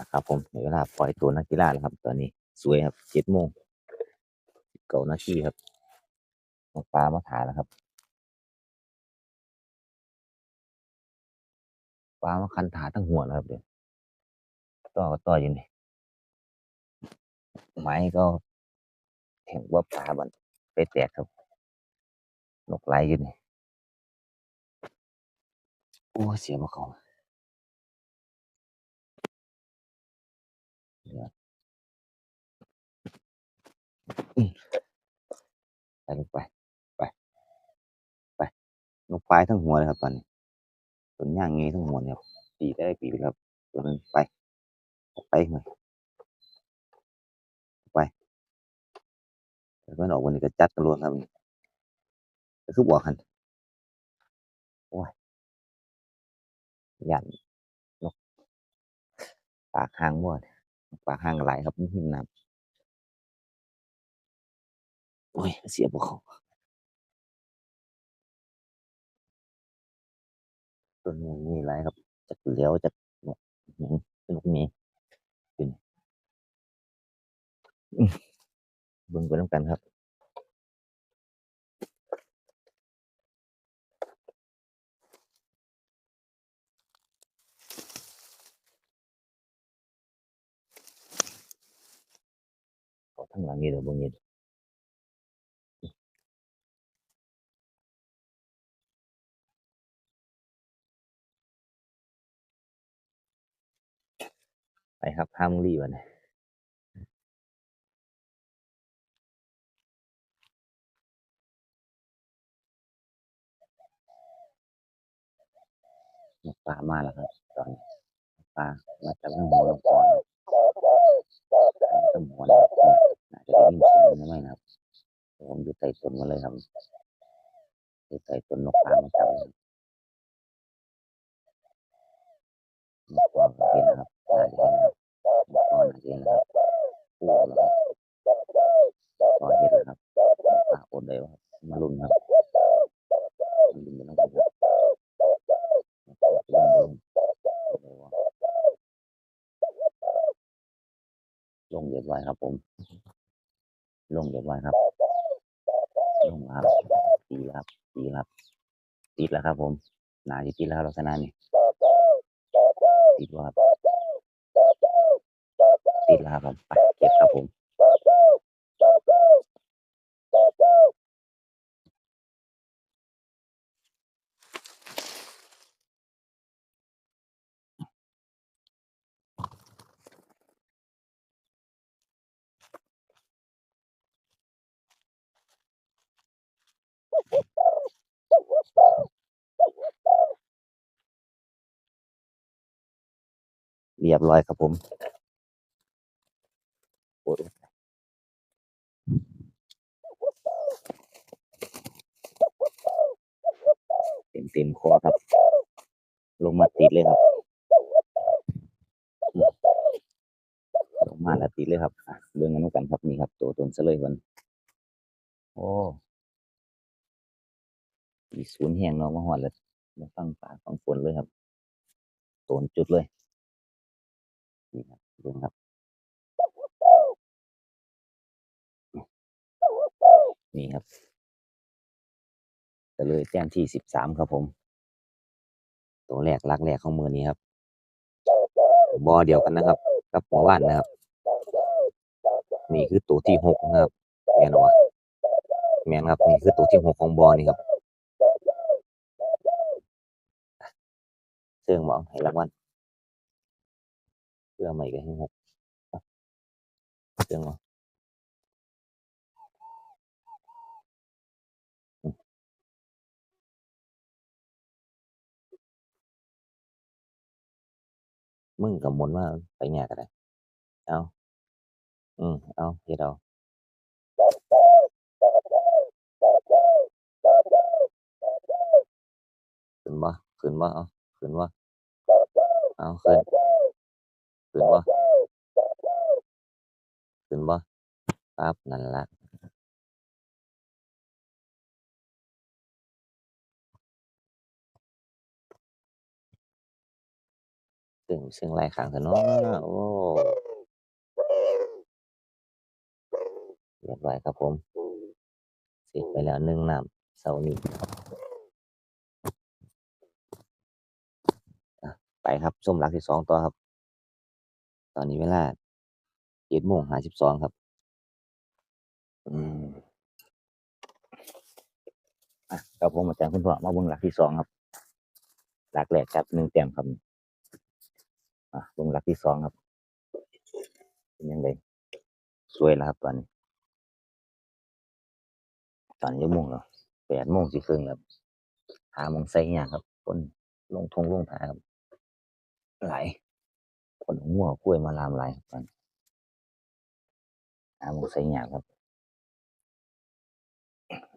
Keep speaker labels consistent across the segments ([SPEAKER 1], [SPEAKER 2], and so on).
[SPEAKER 1] นะครับผมในเวลาปล่อยตัวนักกีฬาแล้วครับ ตอนนี้สวยครับเจ็ดโมงเก้านาทีครับนกปลามาถ่ายแล้วครับปลามาคันถาทั้งหัวแล้วครับเดี๋ยวต่อก็ต่ออยู่นี่ไม้ก็แข่งว่าปลาบันไปแตกครับนกไหลอยู่นี่โอ้เสียมาเขา ไปลงไป ไป ไปนกปลายทั้งหัวเลยครับตอนนี้ตัวย่างงี้ทั้งหัวเนี่ยครับปีได้ปีแล้วครับตัวนึงไปไปหน่อยไปแล้วก็ออกวันนี้ก็จัดกันรวมครับนี่ก็คือบอกกันโอ้ยยันนกปากหางบ่เนี่ ปลากหางไหลายครับนี่หิมน้ำโอ้ย เสียบเขาตัวนี้มีไรครับ จากเหลี้ยวจากนกหยังนกนี้เป็นเบิ่งไปน้ำกันครับางหลังนี่เดี๋ยวเบิ่งนี่ไปครับห้ามรีวันนี้ปลามาแล้วครับ ตอนนี้ปลามาจากหัวลงก่อนต้นหัวนะครับน่า จะได้ยินเสียงมันไหมนะครับผมอยู่ใต้ต้นมาเลยครับอยู่ใต้ต้นนกปามาจับเลยนกปาเห็นนะครับน่าจะเห็นนะครับนกปามเห็นนะครับคู่แล้วครับพอเห็นแล้วครับปลาอดได้ว่ามา ครับตีครับตีครับติดแล้วครับ ผมนาจะติดแล้วครับลักษณะนี้ติดวครับติดแล้วครับไปเก็บครับผมเรียบร้อยครับผมเต็มเต็มคอครับ ลงมาติดเลยครับ ลงมาแล้วติดเลยครับเรื่องกันกันครับนี่ครับ ตัวตนเสลยวันโอ้มีศูนย์แห่งเนาะมาหอดเลยมาฟังป่าฟังฝนเลยครับโตนจุดเลย นี่ครับเรื่องครับ นี่ครับก็เลยแต้มที่สิบสามครับผม ตัวแรกลักแรกของมือนี้ครับ บอเดียวกันนะครับ กับหัวว่านนะครับ นี่คือตัวที่หกนะครับแมนวะแมนครับนี่คือตัวที่หกของบอนี่ครับเสื่องหมองให้รางวัล เสื่องใหม่ก็ให้หกเสื่องหมองอืมมึงกับมนว่าไปแง่กันเลยเอา อืม เอาเฮ็ดเอาขึ้นบ่ขึ้นบ่เอาขึ้นบ่เอาขึ้น ขึ้นบ่ขึ้นบ่ปั๊บนั่นละซึ่งซึ่งลายขางถนนโอ้เรียบร้อยครับผมเสร็จไปแล้วหนึ่งน้ำเสาร์นี้อ่ไปครับส้มหลักที่สองต่อครับ ตอนนี้เวลาเจ็ดโมงห้าสิบสองครับ อืมอะครับผมอาจารย์คุณพ่อมาเบิ่งหลักที่สองครับ หลักแรกครับหนึ่งแต้มครับอะเบิ่งหลักที่สองครับ เป็นยังไงสวยแล้วครับตอนนี้ ตอนนี้โมงแล้วแปดโมงสี่ครึ่งแล้วหาโมงใส่ยากครับคนลงทงลงทาครับ หลาย นหัวกล้วยมาลามลายครับตอนนี้หามงใส่หยาครับ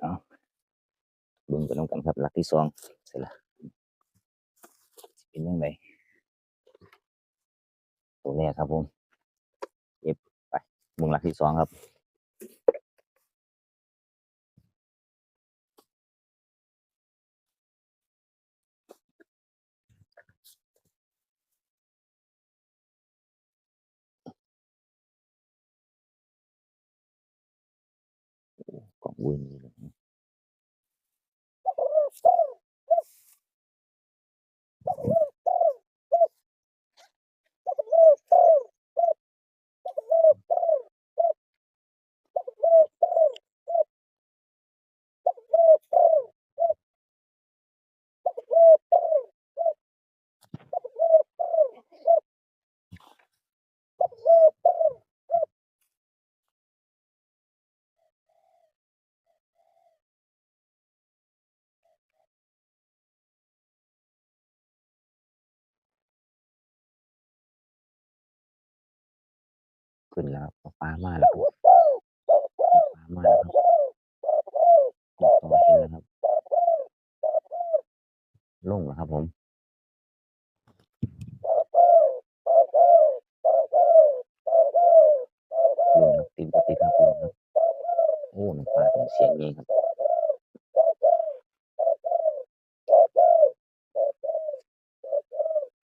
[SPEAKER 1] เนาะบิ่งไปลงกันครับหลักที่สองเสร็จละเป็นยังไงตัวแรกครับผมเอฟไปบึงหลักที่สองครับ กล่อ ขึ้นแล้วครับปลามาแล้วครับปลามาแล้วครับต่อเห็นะครับลงแล้วครับ ผมลงครับติดติดครับลงครับโอ้น้ำปลาเป็นเสียงงี้ครับ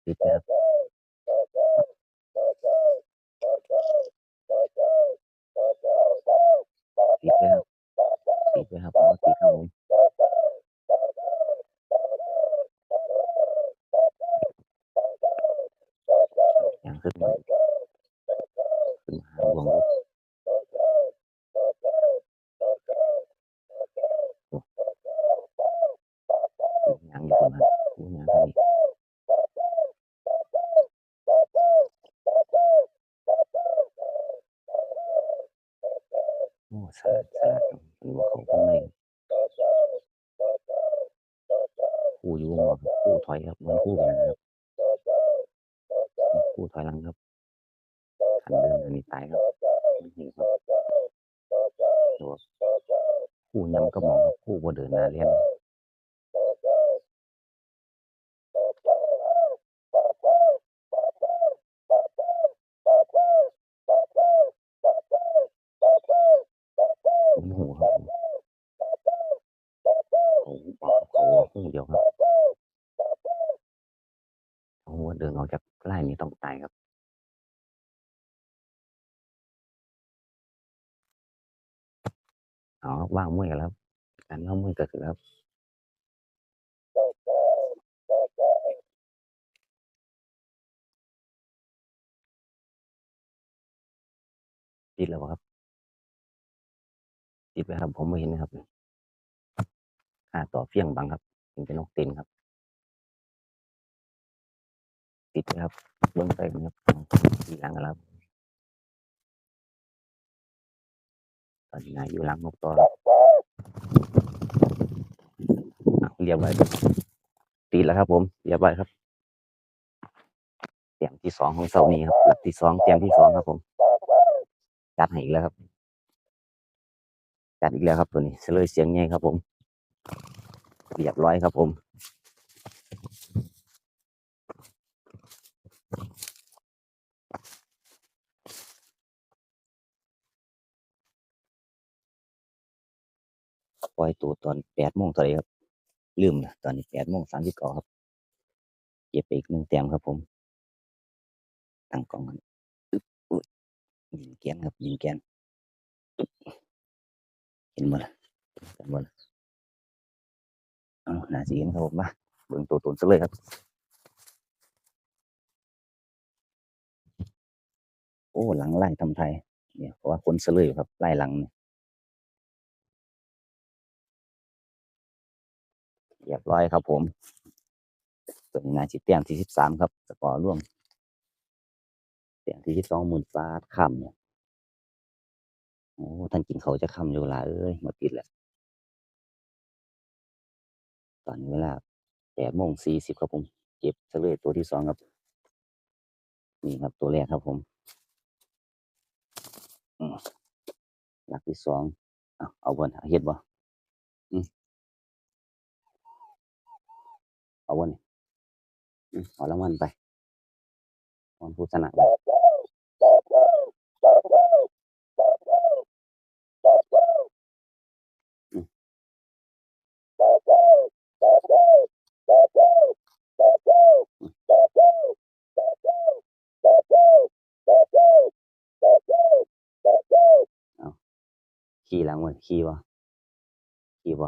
[SPEAKER 1] ติดแล้วครับติดแล้ว ติดแล้วครับอ๋อติดครับผมอย่างขึ้นขึ้นมาหาหลวงดูยังอยู่คนนั้นผู้ยังทางนี้โอ้สลัดสลัดครับเป็นว่าเขาข้างในคู่อยู่วงครับคู่ถอยครับมันคู่กันนะครับคู่ถอยหลังครับ คันเดินอันนี้ตายครับนี่ครับตัวคู่ยำก็มองครับคู่บ่เดินหน้าเรียนผมหูครับผมหูออกเขาหูเดียวครับเขาหัวเดินออกจากไล่นี้ต้องตายครับ เอาครับว่างมวยกันแล้วครับการเล่ามวยเกิดขึ้นแล้วติดแล้วครับ ติดไปครับ ผมไม่เห็นนะครับค่าต่อเฟี้ยงบังครับเป็นเป็นนกเต็นครับ ติดครับเบิ้งไปครับทีหลังกันแล้วครับ ตอนนี้นายอยู่หลังนกต่อครับอะเรียบร้อยติดแล้วครับ ผมเรียบร้อยครับเตียมที่สองของเสาร์นี้ครับหลักที่สองเตียมที่สองครับ ผมจัดให้อีกแล้วครับจัดอีกแล้วครับตัวนี้เฉลยเสียงไงครับ ผมเรียบร้อยครับ ผม ปล่อยตัวตอนแปดโมงเท่าไรครับ ลืมนะตอนนี้แปดโมงสามสิบเก้าครับ เก็บไปอีกหนึ่งแต้มครับผม ตั้งกล้องกันอึ๊บอุ๊ยยิงแกนครับยิงแกนเห็นบ่ล่ะเห็นบ่ล่ะเอาหน้าสีเห็นครับผมมาเบิ่งตัวตนซะเลยครับโอ้หลังไล่ทำไทยเนี่ยเพราะว่าคนเสลยครับไล่หลังเนี่ย เรียบร้อยครับผมตัวนี้นาจิตแต้มที่สิบสามครับสกอร์ร่วมแต้มที่สิบสองมื่นฟาคำเนี่ยโอ้ท่านกินเขาจะคำอยู่ลาเอ้ยหมดติดแหล้วตอนนี้เวลาแปดโมงสี่สิบครับผม เก็บเสลยตัวที่สองครับ นี่ครับตัวแรกครับผมอืมหลักที่สองเอาเอาบนเอาเฮ็ดบ่อืม เอาบนอืมเอรางวัลไปวันผู้ชนะไปอืมขี่หลังมันขี่บ่ขี่บ่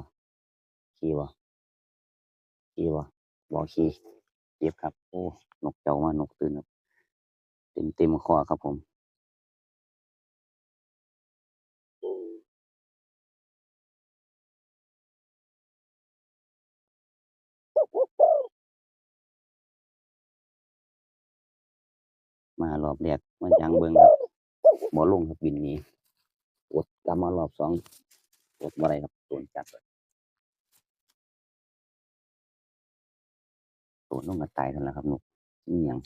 [SPEAKER 1] ขี่บ่ขี่วะ บ่บ่ขี่เจ็บครับ โอ้นกเจ้ามานกตื่นครับเต็มเต็มคอครับผมมารอบแรกมันยังเบิ่งครับบ่ลงครับบินนี้อดกลับมารอบสองอดบ่ได้ครับโดนจับเลย โดนลงกระตายเท่านั้นแหละครับนกนี่ยัง